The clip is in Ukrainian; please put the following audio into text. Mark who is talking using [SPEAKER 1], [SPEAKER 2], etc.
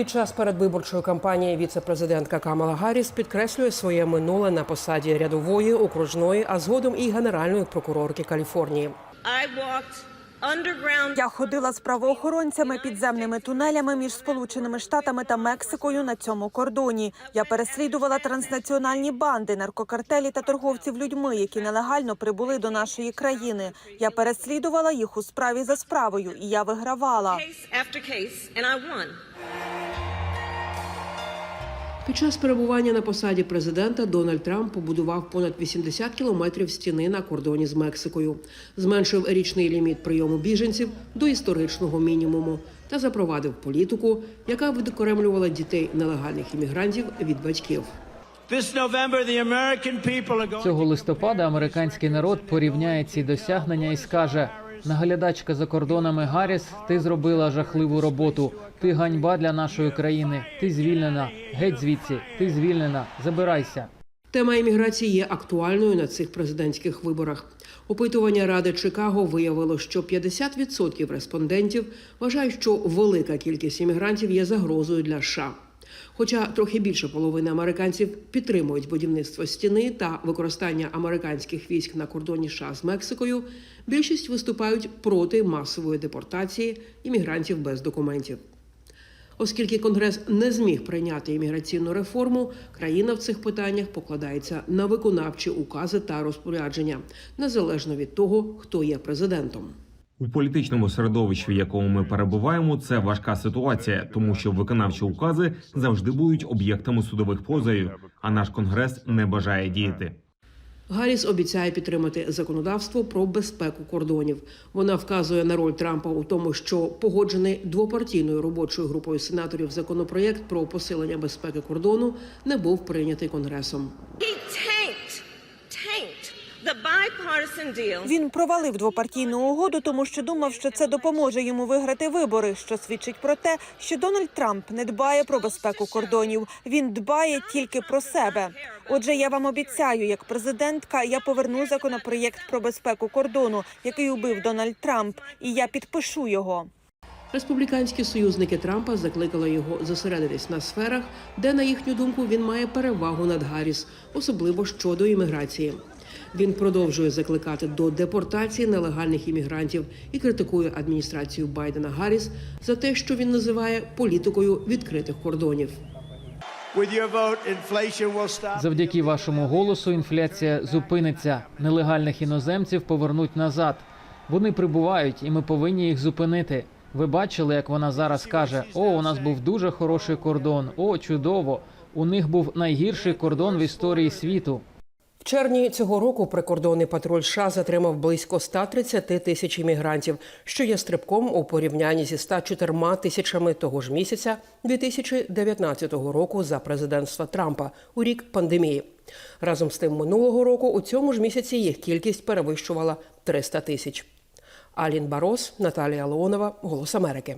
[SPEAKER 1] Під час передвиборчої кампанії віце-президентка Камала Гарріс підкреслює своє минуле на посаді рядової, окружної, а згодом і генеральної прокурорки Каліфорнії.
[SPEAKER 2] Я ходила з правоохоронцями підземними тунелями між Сполученими Штатами та Мексикою на цьому кордоні. Я переслідувала транснаціональні банди, наркокартелі та торговців людьми, які нелегально прибули до нашої країни. Я переслідувала їх у справі за справою, і я вигравала.
[SPEAKER 1] Під час перебування на посаді президента Дональд Трамп побудував понад 80 кілометрів стіни на кордоні з Мексикою, зменшив річний ліміт прийому біженців до історичного мінімуму та запровадив політику, яка відокремлювала дітей нелегальних іммігрантів від батьків.
[SPEAKER 3] Цього листопада американський народ порівняє ці досягнення і скаже: наглядачка за кордонами Гарріс, ти зробила жахливу роботу. Ти ганьба для нашої країни. Ти звільнена. Геть звідси. Ти звільнена. Забирайся.
[SPEAKER 1] Тема імміграції є актуальною на цих президентських виборах. Опитування Ради Чикаго виявило, що 50% респондентів вважають, що велика кількість іммігрантів є загрозою для США. Хоча трохи більше половини американців підтримують будівництво стіни та використання американських військ на кордоні США з Мексикою, більшість виступають проти масової депортації іммігрантів без документів. Оскільки Конгрес не зміг прийняти імміграційну реформу, країна в цих питаннях покладається на виконавчі укази та розпорядження, незалежно від того, хто є президентом.
[SPEAKER 4] У політичному середовищі, в якому ми перебуваємо, це важка ситуація, тому що виконавчі укази завжди будуть об'єктами судових позовів, а наш конгрес не бажає діяти.
[SPEAKER 1] Гарріс обіцяє підтримати законодавство про безпеку кордонів. Вона вказує на роль Трампа у тому, що погоджений двопартійною робочою групою сенаторів законопроєкт про посилення безпеки кордону не був прийнятий конгресом.
[SPEAKER 2] Він провалив двопартійну угоду, тому що думав, що це допоможе йому виграти вибори, що свідчить про те, що Дональд Трамп не дбає про безпеку кордонів. Він дбає тільки про себе. Отже, я вам обіцяю, як президентка, я поверну законопроєкт про безпеку кордону, який убив Дональд Трамп, і я підпишу його.
[SPEAKER 1] Республіканські союзники Трампа закликали його зосередитись на сферах, де, на їхню думку, він має перевагу над Гарріс, особливо щодо імміграції. Він продовжує закликати до депортації нелегальних іммігрантів і критикує адміністрацію Байдена Гарріс за те, що він називає політикою відкритих кордонів.
[SPEAKER 3] Завдяки вашому голосу інфляція зупиниться. Нелегальних іноземців повернуть назад. Вони прибувають, і ми повинні їх зупинити. Ви бачили, як вона зараз каже: О, у нас був дуже хороший кордон. О, чудово! У них був найгірший кордон в історії світу.
[SPEAKER 1] В червні цього року прикордонний патруль США затримав близько 130 тисяч іммігрантів, що є стрибком у порівнянні зі 104 тисячами того ж місяця 2019 року за президентства Трампа у рік пандемії. Разом з тим минулого року у цьому ж місяці їх кількість перевищувала 300 тисяч. Алін Барос, Наталія Леонова, Голос Америки.